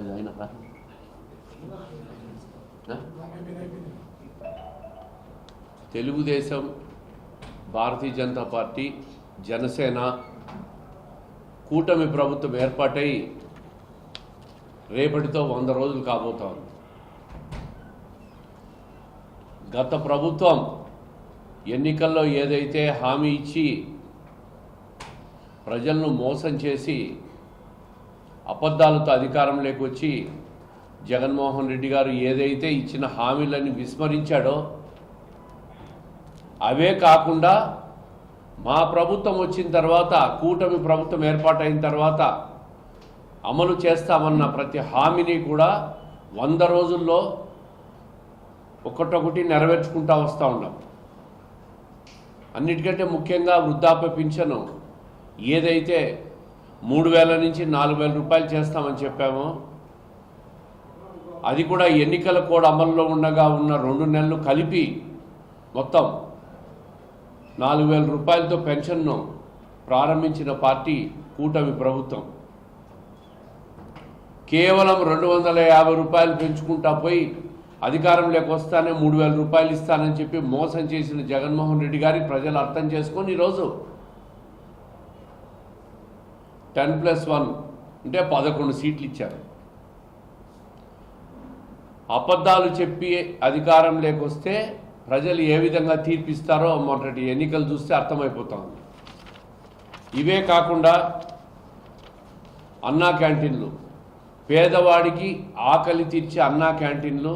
ఇది అయినా తెలుగుదేశం భారతీయ జనతా పార్టీ జనసేన కూటమి ప్రభుత్వం ఏర్పాటై రేపటితో వంద రోజులు కాబోతాం గత ప్రభుత్వం ఎన్నికల్లో ఏదైతే హామీ ఇచ్చి ప్రజలను మోసం చేసి అబద్ధాలతో అధికారంలోకి వచ్చి జగన్మోహన్ రెడ్డి గారు ఏదైతే ఇచ్చిన హామీలని విస్మరించాడో అవే కాకుండా మా ప్రభుత్వం వచ్చిన తర్వాత కూటమి ప్రభుత్వం ఏర్పాటైన తర్వాత అమలు చేస్తామన్న ప్రతి హామీని కూడా వంద రోజుల్లో ఒకటొకటి నెరవేర్చుకుంటా వస్తూ ఉన్నాం. అన్నిటికంటే ముఖ్యంగా వృద్ధాప్య పింఛను ఏదైతే మూడు వేల నుంచి నాలుగు వేల రూపాయలు చేస్తామని చెప్పాము. అది కూడా ఎన్నికల కోడ్ అమల్లో ఉండగా ఉన్న రెండు నెలలు కలిపి మొత్తం నాలుగు వేల రూపాయలతో పెన్షన్ను ప్రారంభించిన పార్టీ కూటమి ప్రభుత్వం. కేవలం రెండు వందల యాభై రూపాయలు పెంచుకుంటా పోయి అధికారంలోకి వస్తానే మూడు వేల రూపాయలు ఇస్తానని చెప్పి మోసం చేసిన జగన్మోహన్ రెడ్డి గారి ప్రజలు అర్థం చేసుకొని ఈరోజు టెన్ ప్లస్ వన్ అంటే పదకొండు సీట్లు ఇచ్చారు. అబద్ధాలు చెప్పి అధికారం లేకొస్తే ప్రజలు ఏ విధంగా తీర్పిస్తారో మొన్నటి ఎన్నికలు చూస్తే అర్థమైపోతుంది. ఇవే కాకుండా అన్నా క్యాంటీన్లు పేదవాడికి ఆకలి తీర్చే అన్నా క్యాంటీన్లు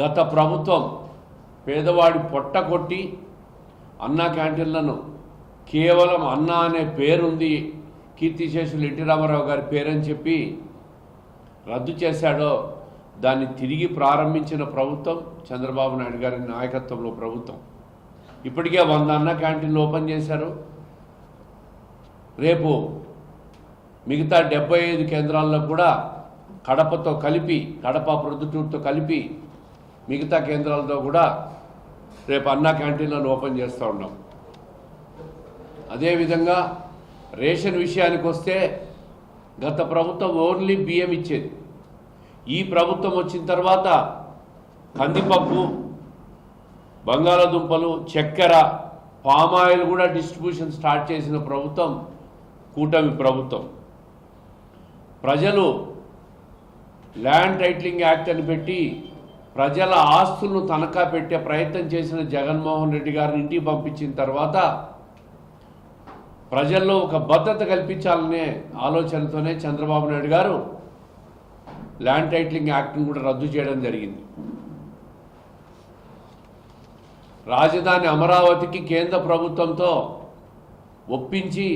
గత ప్రభుత్వం పేదవాడి పొట్ట కొట్టి అన్నా క్యాంటీన్లను కేవలం అన్నా అనే పేరుంది. కీర్తిశేషులు ఎన్టీ రామారావు గారి పేరని చెప్పి రద్దు చేశాడో దాన్ని తిరిగి ప్రారంభించిన ప్రభుత్వం చంద్రబాబు నాయుడు గారి నాయకత్వంలో ప్రభుత్వం. ఇప్పటికే వంద అన్న క్యాంటీన్లు ఓపెన్ చేశారు. రేపు మిగతా డెబ్బై ఐదు కేంద్రాల్లో కూడా కడపతో కలిపి కడప ప్రొద్దుటూరుతో కలిపి మిగతా కేంద్రాలతో కూడా రేపు అన్నా క్యాంటీన్లను ఓపెన్ చేస్తూ ఉన్నాం. అదేవిధంగా రేషన్ విషయానికి వస్తే గత ప్రభుత్వం ఓన్లీ బియ్యం ఇచ్చేది. ఈ ప్రభుత్వం వచ్చిన తర్వాత కందిపప్పు బంగాళదుంపలు చక్కెర పామాయిల్ కూడా డిస్ట్రిబ్యూషన్ స్టార్ట్ చేసిన ప్రభుత్వం కూటమి ప్రభుత్వం. ప్రజలు ల్యాండ్ టైటిలింగ్ యాక్ట్ అని పెట్టి ప్రజల ఆస్తులను తనఖా పెట్టే ప్రయత్నం చేసిన జగన్మోహన్ రెడ్డి గారిని ఇంటికి పంపించిన తర్వాత ప్రజల్లో ఒక భద్రత కల్పించాలనే ఆలోచనతోనే చంద్రబాబు నాయుడు గారు ల్యాండ్ టైటిలింగ్ యాక్ట్ను కూడా రద్దు చేయడం జరిగింది. రాజధాని అమరావతికి కేంద్ర ప్రభుత్వంతో ఒప్పించి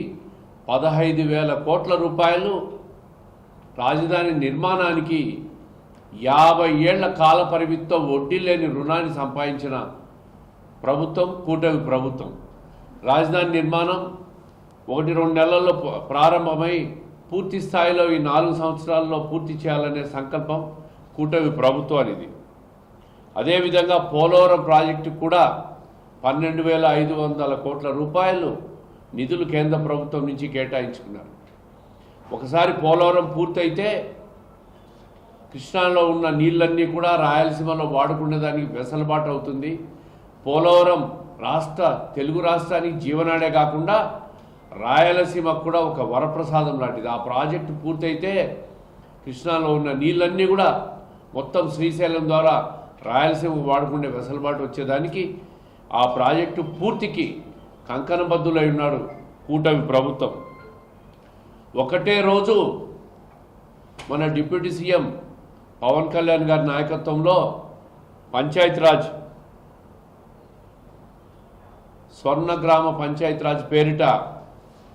పదహైదు వేల కోట్ల రూపాయలు రాజధాని నిర్మాణానికి యాభై ఏళ్ళ కాల పరిమితితో వడ్డీ లేని రుణాన్ని సంపాదించిన ప్రభుత్వం కూటమి ప్రభుత్వం. రాజధాని నిర్మాణం ఒకటి రెండు నెలల్లో ప్రారంభమై పూర్తి స్థాయిలో ఈ నాలుగు సంవత్సరాల్లో పూర్తి చేయాలనే సంకల్పం కూటమి ప్రభుత్వానిది. అదేవిధంగా పోలవరం ప్రాజెక్టు కూడా పన్నెండు వేల ఐదు వందల కోట్ల రూపాయలు నిధులు కేంద్ర ప్రభుత్వం నుంచి కేటాయించుకున్నారు. ఒకసారి పోలవరం పూర్తయితే కృష్ణాలో ఉన్న నీళ్ళన్నీ కూడా రాయలసీమలో వాడుకునేదానికి వెసలుబాటు అవుతుంది. పోలవరం రాష్ట్ర తెలుగు రాష్ట్రానికి జీవనాడే కాకుండా రాయలసీమకు కూడా ఒక వరప్రసాదం లాంటిది. ఆ ప్రాజెక్టు పూర్తయితే కృష్ణాలో ఉన్న నీళ్ళన్నీ కూడా మొత్తం శ్రీశైలం ద్వారా రాయలసీమకు వాడుకునే వెసలుబాటు వచ్చేదానికి ఆ ప్రాజెక్టు పూర్తికి కంకణబద్ధులై ఉన్నాడు కూటమి ప్రభుత్వం. ఒకటే రోజు మన డిప్యూటీ సీఎం పవన్ కళ్యాణ్ గారి నాయకత్వంలో పంచాయతీరాజ్ స్వర్ణ గ్రామ పంచాయతీరాజ్ పేరిట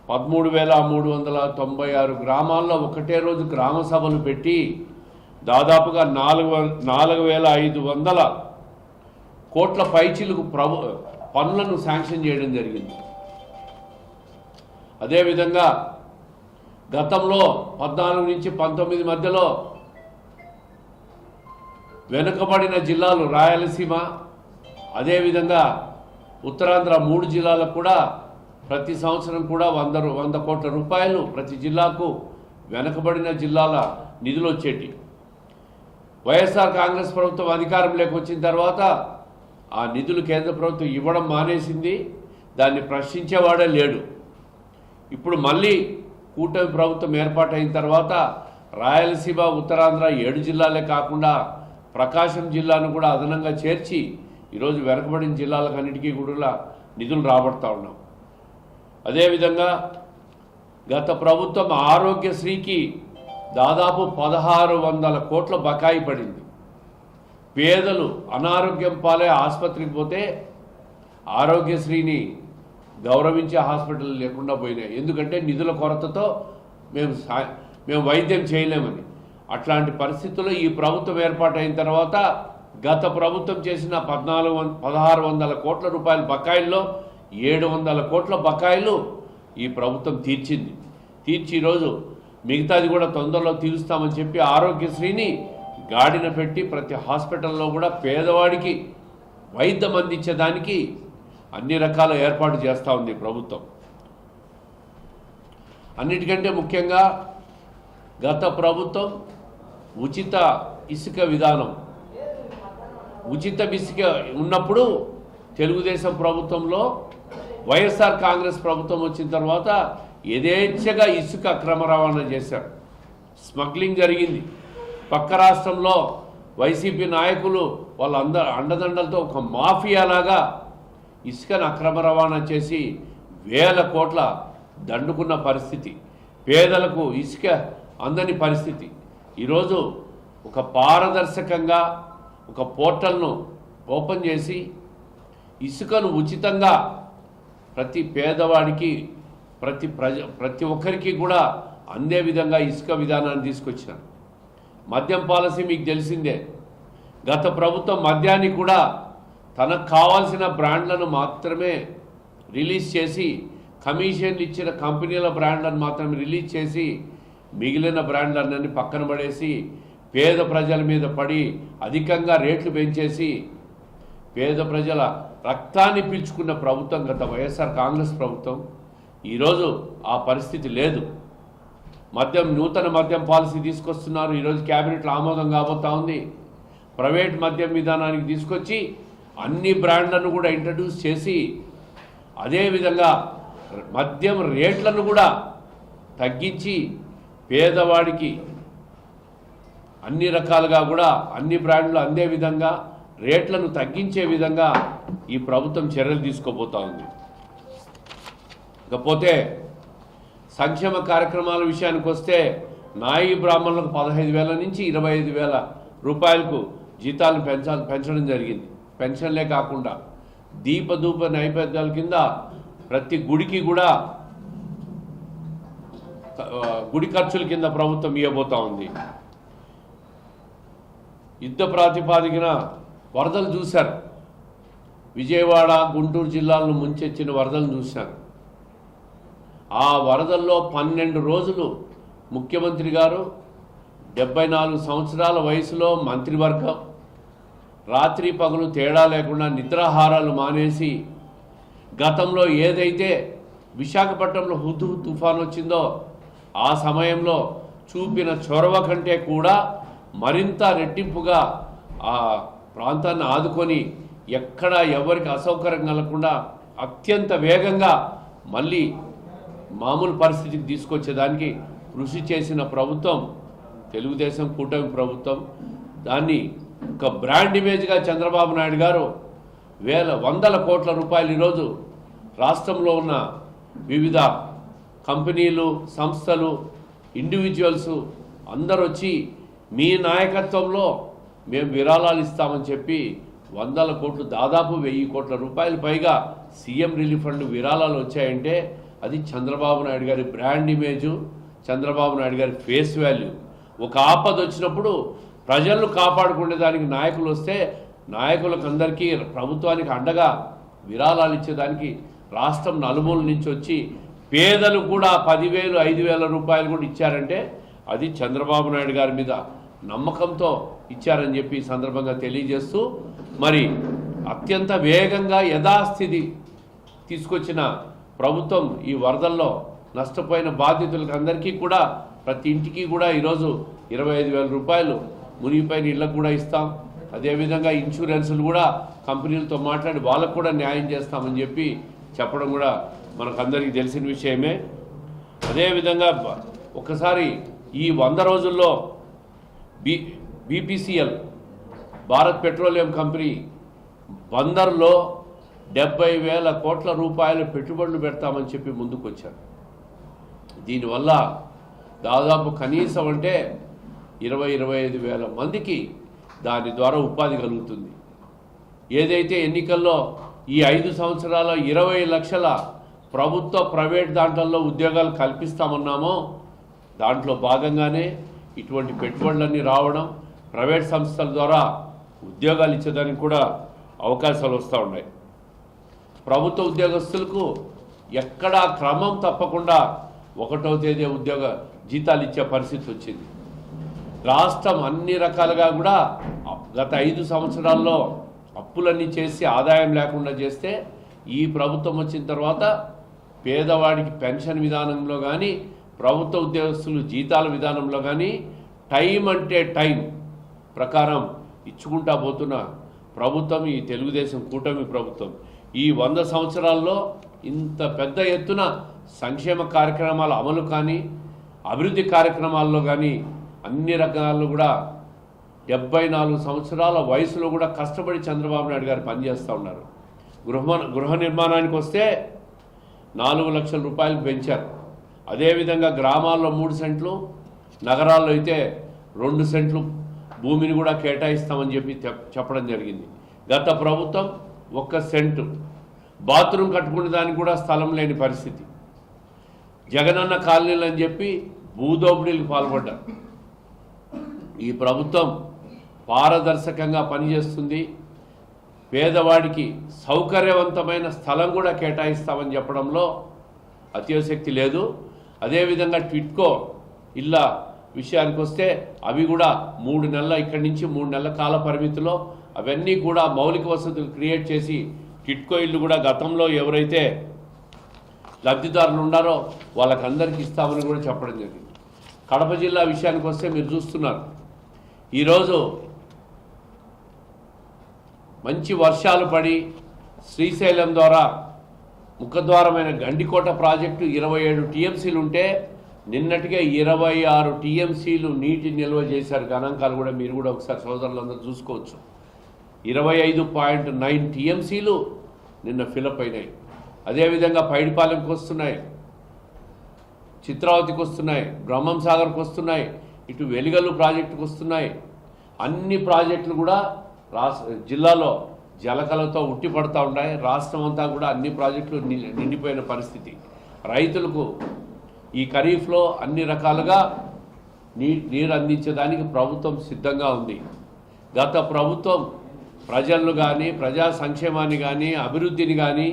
పదమూడు వేల మూడు వందల తొంభై ఆరు గ్రామాల్లో ఒకటే రోజు గ్రామ సభలు పెట్టి దాదాపుగా నాలుగు నాలుగు వేల ఐదు వందల కోట్ల పైచీలకు ప్రభు పనులను శాంక్షన్ చేయడం జరిగింది. అదేవిధంగా గతంలో పద్నాలుగు నుంచి పంతొమ్మిది మధ్యలో వెనుకబడిన జిల్లాలు రాయలసీమ అదేవిధంగా ఉత్తరాంధ్ర మూడు జిల్లాలకు కూడా ప్రతి సంవత్సరం కూడా వంద వంద కోట్ల రూపాయలు ప్రతి జిల్లాకు వెనకబడిన జిల్లాల నిధులు వచ్చేటి. వైఎస్ఆర్ కాంగ్రెస్ ప్రభుత్వం అధికారంలోకి వచ్చిన తర్వాత ఆ నిధులు కేంద్ర ప్రభుత్వం ఇవ్వడం మానేసింది. దాన్ని ప్రశ్నించేవాడే లేడు. ఇప్పుడు మళ్ళీ కూటమి ప్రభుత్వం ఏర్పాటైన తర్వాత రాయలసీమ ఉత్తరాంధ్ర ఏడు జిల్లాలే కాకుండా ప్రకాశం జిల్లాను కూడా అదనంగా చేర్చి ఈరోజు వెనకబడిన జిల్లాలకన్నిటికీ కూడా నిధులు రాబడతా ఉన్నాం. అదేవిధంగా గత ప్రభుత్వం ఆరోగ్యశ్రీకి దాదాపు పదహారు వందల కోట్ల బకాయి పడింది. పేదలు అనారోగ్యం పాలే ఆసుపత్రికి పోతే ఆరోగ్యశ్రీని గౌరవించే హాస్పిటల్ లేకుండా పోయినాయి. ఎందుకంటే నిధుల కొరతతో మేము మేము వైద్యం చేయలేమని. అట్లాంటి పరిస్థితుల్లో ఈ ప్రభుత్వం ఏర్పాటైన తర్వాత గత ప్రభుత్వం చేసిన పద్నాలుగు వం పదహారు వందల కోట్ల రూపాయల బకాయిల్లో ఏడు వందల కోట్ల బకాయిలు ఈ ప్రభుత్వం తీర్చింది. తీర్చి ఈరోజు మిగతాది కూడా తొందరలో తీరుస్తామని చెప్పి ఆరోగ్యశ్రీని గాడిన పెట్టి ప్రతి హాస్పిటల్లో కూడా పేదవాడికి వైద్యం అందించేదానికి అన్ని రకాల ఏర్పాటు చేస్తూ ఉంది ప్రభుత్వం. అన్నిటికంటే ముఖ్యంగా గత ప్రభుత్వం ఉచిత ఇసుక విధానం ఉచిత ఇసుక ఉన్నప్పుడు తెలుగుదేశం ప్రభుత్వంలో వైఎస్ఆర్ కాంగ్రెస్ ప్రభుత్వం వచ్చిన తర్వాత యథేచ్ఛగా ఇసుక అక్రమ రవాణా చేశారు. స్మగ్లింగ్ జరిగింది. పక్క రాష్ట్రంలో వైసీపీ నాయకులు వాళ్ళందరూ అండదండలతో ఒక మాఫియాలాగా ఇసుకను అక్రమ రవాణా చేసి వేల కోట్ల దండుకున్న పరిస్థితి. పేదలకు ఇసుక అందని పరిస్థితి. ఈరోజు ఒక పారదర్శకంగా ఒక పోర్టల్ను ఓపెన్ చేసి ఇసుకను ఉచితంగా ప్రతి పేదవాడికి ప్రతి ప్రజ ప్రతి ఒక్కరికి కూడా అందే విధంగా ఇసుక విధానాన్ని తీసుకొచ్చినారు. మద్యం పాలసీ మీకు తెలిసిందే. గత ప్రభుత్వం మద్యాన్ని కూడా తనకు కావాల్సిన బ్రాండ్లను మాత్రమే రిలీజ్ చేసి కమిషన్లు ఇచ్చిన కంపెనీల బ్రాండ్లను మాత్రమే రిలీజ్ చేసి మిగిలిన బ్రాండ్లన్నీ పక్కన పడేసి పేద ప్రజల మీద పడి అధికంగా రేట్లు పెంచేసి పేద ప్రజల రక్తాన్ని పీల్చుకున్న ప్రభుత్వం గత వైఎస్ఆర్ కాంగ్రెస్ ప్రభుత్వం ఈరోజు ఆ పరిస్థితి లేదు. మద్యం నూతన మద్యం పాలసీ తీసుకొస్తున్నారు. ఈరోజు క్యాబినెట్లో ఆమోదం కాబోతా ఉంది. ప్రైవేట్ మద్యం విధానానికి తీసుకొచ్చి అన్ని బ్రాండ్లను కూడా ఇంట్రడ్యూస్ చేసి అదేవిధంగా మద్యం రేట్లను కూడా తగ్గించి పేదవాడికి అన్ని రకాలుగా కూడా అన్ని బ్రాండ్లు అందే విధంగా రేట్లను తగ్గించే విధంగా ఈ ప్రభుత్వం చర్యలు తీసుకోబోతా ఉంది. ఇకపోతే సంక్షేమ కార్యక్రమాల విషయానికి వస్తే నాయి బ్రాహ్మణులకు పదహైదు వేల నుంచి ఇరవై ఐదు వేల రూపాయలకు జీతాలను పెంచాలి పెంచడం జరిగింది. పెన్షన్లే కాకుండా దీపధూప నైవేద్యాల కింద ప్రతి గుడికి కూడా గుడి ఖర్చుల కింద ప్రభుత్వం ఇవ్వబోతా ఉంది. యుద్ధ ప్రాతిపాదికన వరదలు చూశారు. విజయవాడ గుంటూరు జిల్లాలను ముంచెచ్చిన వరదలు చూశారు. ఆ వరదల్లో పన్నెండు రోజులు ముఖ్యమంత్రి గారు డెబ్బై నాలుగు సంవత్సరాల వయసులో మంత్రివర్గం రాత్రి పగలు తేడా లేకుండా నిద్రాహారాలు మానేసి గతంలో ఏదైతే విశాఖపట్నంలో హుద్దు తుఫాన్ వచ్చిందో ఆ సమయంలో చూపిన చొరవ కంటే కూడా మరింత రెట్టింపుగా ఆ ప్రాంతాన్ని ఆదుకొని ఎక్కడ ఎవరికి అసౌకర్యం కలగకుండా అత్యంత వేగంగా మళ్ళీ మామూలు పరిస్థితికి తీసుకొచ్చేదానికి కృషి చేసిన ప్రభుత్వం తెలుగుదేశం కూటమి ప్రభుత్వం దాన్ని ఒక బ్రాండ్ ఇమేజ్గా చంద్రబాబు నాయుడు గారు వేల వందల కోట్ల రూపాయలు ఈరోజు రాష్ట్రంలో ఉన్న వివిధ కంపెనీలు సంస్థలు ఇండివిజువల్స్ అందరూ వచ్చి మీ నాయకత్వంలో మేము విరాళాలు ఇస్తామని చెప్పి వందల కోట్లు దాదాపు వెయ్యి కోట్ల రూపాయలు పైగా సీఎం రిలీఫ్ ఫండ్ విరాళాలు వచ్చాయంటే అది చంద్రబాబు నాయుడు గారి బ్రాండ్ ఇమేజు చంద్రబాబు నాయుడు గారి ఫేస్ వాల్యూ. ఒక ఆపద వచ్చినప్పుడు ప్రజలను కాపాడుకునే దానికి నాయకులు వస్తే నాయకులకు అందరికీ ప్రభుత్వానికి అండగా విరాళాలు ఇచ్చేదానికి రాష్ట్రం నలుమూల నుంచి వచ్చి పేదలు కూడా పదివేలు ఐదు వేల రూపాయలు కూడా ఇచ్చారంటే అది చంద్రబాబు నాయుడు గారి మీద నమ్మకంతో ఇచ్చారని చెప్పి సందర్భంగా తెలియజేస్తూ మరి అత్యంత వేగంగా యథాస్థితి తీసుకొచ్చిన ప్రభుత్వం ఈ వరదల్లో నష్టపోయిన బాధితులకు అందరికీ కూడా ప్రతి ఇంటికి కూడా ఈరోజు ఇరవై ఐదు వేల రూపాయలు మునిగిపోయిన ఇళ్ళకు కూడా ఇస్తాం. అదేవిధంగా ఇన్సూరెన్సులు కూడా కంపెనీలతో మాట్లాడి వాళ్ళకు కూడా న్యాయం చేస్తామని చెప్పి చెప్పడం కూడా మనకందరికీ తెలిసిన విషయమే. అదేవిధంగా ఒకసారి ఈ వంద రోజుల్లో B BPCL Bharat petroleum company బందర్లో డెబ్బై వేల కోట్ల రూపాయల పెట్టుబడులు పెడతామని చెప్పి ముందుకొచ్చారు. దీనివల్ల దాదాపు కనీసం అంటే ఇరవై ఇరవై ఐదు వేల మందికి దాని ద్వారా ఉపాధి కలుగుతుంది. ఏదైతే ఎన్నికల్లో ఈ ఐదు సంవత్సరాల ఇరవై లక్షల ప్రభుత్వ ప్రైవేట్ దాంట్లలో ఉద్యోగాలు కల్పిస్తామన్నామో దాంట్లో భాగంగానే ఇటువంటి పెట్టుబడులన్నీ రావడం ప్రైవేట్ సంస్థల ద్వారా ఉద్యోగాలు ఇచ్చేదానికి కూడా అవకాశాలు వస్తూ ఉన్నాయి. ప్రభుత్వ ఉద్యోగస్తులకు ఎక్కడా క్రమం తప్పకుండా ఒకటో తేదీ ఉద్యోగ జీతాలు ఇచ్చే పరిస్థితి వచ్చింది. రాష్ట్రం అన్ని రకాలుగా కూడా గత ఐదు సంవత్సరాల్లో అప్పులన్నీ చేసి ఆదాయం లేకుండా చేస్తే ఈ ప్రభుత్వం వచ్చిన తర్వాత పేదవాడికి పెన్షన్ విధానంలో కానీ ప్రభుత్వ ఉద్యోగస్తులు జీతాల విధానంలో కానీ టైం అంటే టైం ప్రకారం ఇచ్చుకుంటా పోతున్న ప్రభుత్వం ఈ తెలుగుదేశం కూటమి ప్రభుత్వం ఈ వంద సంవత్సరాల్లో ఇంత పెద్ద ఎత్తున సంక్షేమ కార్యక్రమాల అమలు కానీ అభివృద్ధి కార్యక్రమాల్లో కానీ అన్ని రకాలు కూడా డెబ్బై నాలుగు సంవత్సరాల వయసులో కూడా కష్టపడి చంద్రబాబు నాయుడు గారు పనిచేస్తూ ఉన్నారు. గృహ గృహ నిర్మాణానికి వస్తే నాలుగు లక్షల రూపాయలు పెంచారు. అదేవిధంగా గ్రామాల్లో మూడు సెంట్లు నగరాల్లో అయితే రెండు సెంట్లు భూమిని కూడా కేటాయిస్తామని చెప్పి చెప్పడం జరిగింది. గత ప్రభుత్వం ఒక్క సెంటు బాత్రూమ్ కట్టుకునే దానికి కూడా స్థలం లేని పరిస్థితి. జగనన్న కాలనీలు అని చెప్పి భూదోపిడీలకు పాల్పడ్డారు. ఈ ప్రభుత్వం పారదర్శకంగా పనిచేస్తుంది. పేదవాడికి సౌకర్యవంతమైన స్థలం కూడా కేటాయిస్తామని చెప్పడంలో అత్యవశక్తి లేదు. అదేవిధంగా ట్విట్కో ఇలా విషయానికి వస్తే అవి కూడా మూడు నెలల ఇక్కడి నుంచి మూడు నెలల కాల పరిమితిలో అవన్నీ కూడా మౌలిక వసతులు క్రియేట్ చేసి కిట్కో ఇల్లు కూడా గతంలో ఎవరైతే లబ్ధిదారులు ఉన్నారో వాళ్ళకందరికీ ఇస్తామని కూడా చెప్పడం జరిగింది. కడప జిల్లా విషయానికి వస్తే మీరు చూస్తున్నారు. ఈరోజు మంచి వర్షాలు పడి శ్రీశైలం ద్వారా ముఖద్వారమైన గండికోట ప్రాజెక్టు ఇరవై ఏడు టీఎంసీలు ఉంటే నిన్నటికే ఇరవై ఆరు టీఎంసీలు నీటి నిల్వ చేశారు. గణాంకాలు కూడా మీరు కూడా ఒకసారి సోదరులందరూ చూసుకోవచ్చు. ఇరవై ఐదు పాయింట్ నైన్ టీఎంసీలు నిన్న ఫిలప్ అయినాయి. అదేవిధంగా పైడిపాలెంకి వస్తున్నాయి. చిత్రావతికి వస్తున్నాయి. బ్రహ్మం సాగర్కి వస్తున్నాయి. ఇటు వెలిగల్లు ప్రాజెక్టుకు వస్తున్నాయి. అన్ని ప్రాజెక్టులు కూడా రాస్ జిల్లాలో జలకలతో ఉట్టిపడతా ఉన్నాయి. రాష్ట్రం అంతా కూడా అన్ని ప్రాజెక్టులు ని- నిండిపోయిన పరిస్థితి. రైతులకు ఈ ఖరీఫ్లో అన్ని రకాలుగా నీ నీరు అందించడానికి ప్రభుత్వం సిద్ధంగా ఉంది. గత ప్రభుత్వం ప్రజలను కానీ ప్రజా సంక్షేమాన్ని కానీ అభివృద్ధిని కానీ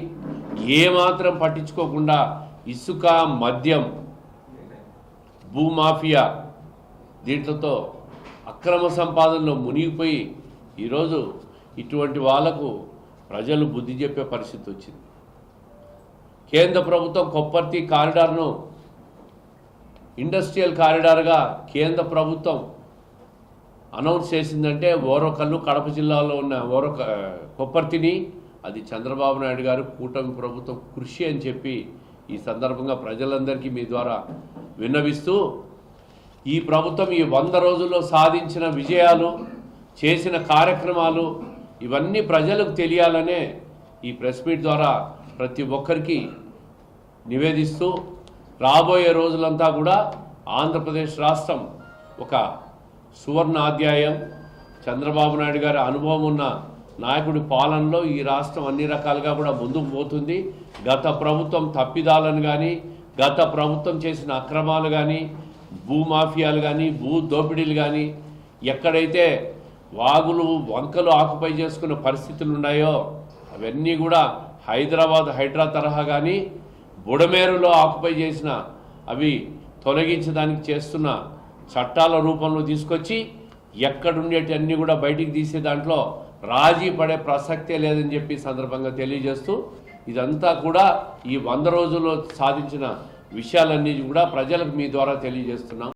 ఏమాత్రం పట్టించుకోకుండా ఇసుక మద్యం భూమాఫియా దీంట్లతో అక్రమ సంపాదనలో మునిగిపోయి ఈరోజు ఇటువంటి వాళ్ళకు ప్రజలు బుద్ధి చెప్పే పరిస్థితి వచ్చింది. కేంద్ర ప్రభుత్వం కొప్పర్తి కారిడార్ను ఇండస్ట్రియల్ కారిడార్గా కేంద్ర ప్రభుత్వం అనౌన్స్ చేసిందంటే ఓరకల్లు కడప జిల్లాలో ఉన్న ఓరక కొప్పర్తిని అది చంద్రబాబు నాయుడు గారు కూటమి ప్రభుత్వం కృషి అని చెప్పి ఈ సందర్భంగా ప్రజలందరికీ మీ ద్వారా విన్నవిస్తూ ఈ ప్రభుత్వం ఈ వంద రోజుల్లో సాధించిన విజయాలు చేసిన కార్యక్రమాలు ఇవన్నీ ప్రజలకు తెలియాలనే ఈ ప్రెస్ మీట్ ద్వారా ప్రతి ఒక్కరికి నివేదిస్తూ రాబోయే రోజులంతా కూడా ఆంధ్రప్రదేశ్ రాష్ట్రం ఒక సువర్ణ అధ్యాయం. చంద్రబాబు నాయుడు గారి అనుభవం ఉన్న నాయకుడి పాలనలో ఈ రాష్ట్రం అన్ని రకాలుగా కూడా ముందుకు పోతుంది. గత ప్రభుత్వం తప్పిదాలను కానీ గత ప్రభుత్వం చేసిన అక్రమాలు కానీ భూమాఫియాలు కానీ భూ దోపిడీలు కానీ ఎక్కడైతే వాగులు వంకలు ఆకుపై చేసుకున్న పరిస్థితులు ఉన్నాయో అవన్నీ కూడా హైదరాబాద్ హైడ్రా తరహా కానీ బుడమేరులో ఆకుపై చేసిన అవి తొలగించడానికి చేస్తున్న చట్టాల రూపంలో తీసుకొచ్చి ఎక్కడుండేటన్నీ కూడా బయటికి తీసే దాంట్లో రాజీ పడే ప్రసక్తే లేదని చెప్పి సందర్భంగా తెలియజేస్తూ ఇదంతా కూడా ఈ వంద రోజుల్లో సాధించిన విషయాలన్నీ కూడా ప్రజలకు మీ ద్వారా తెలియజేస్తున్నాం.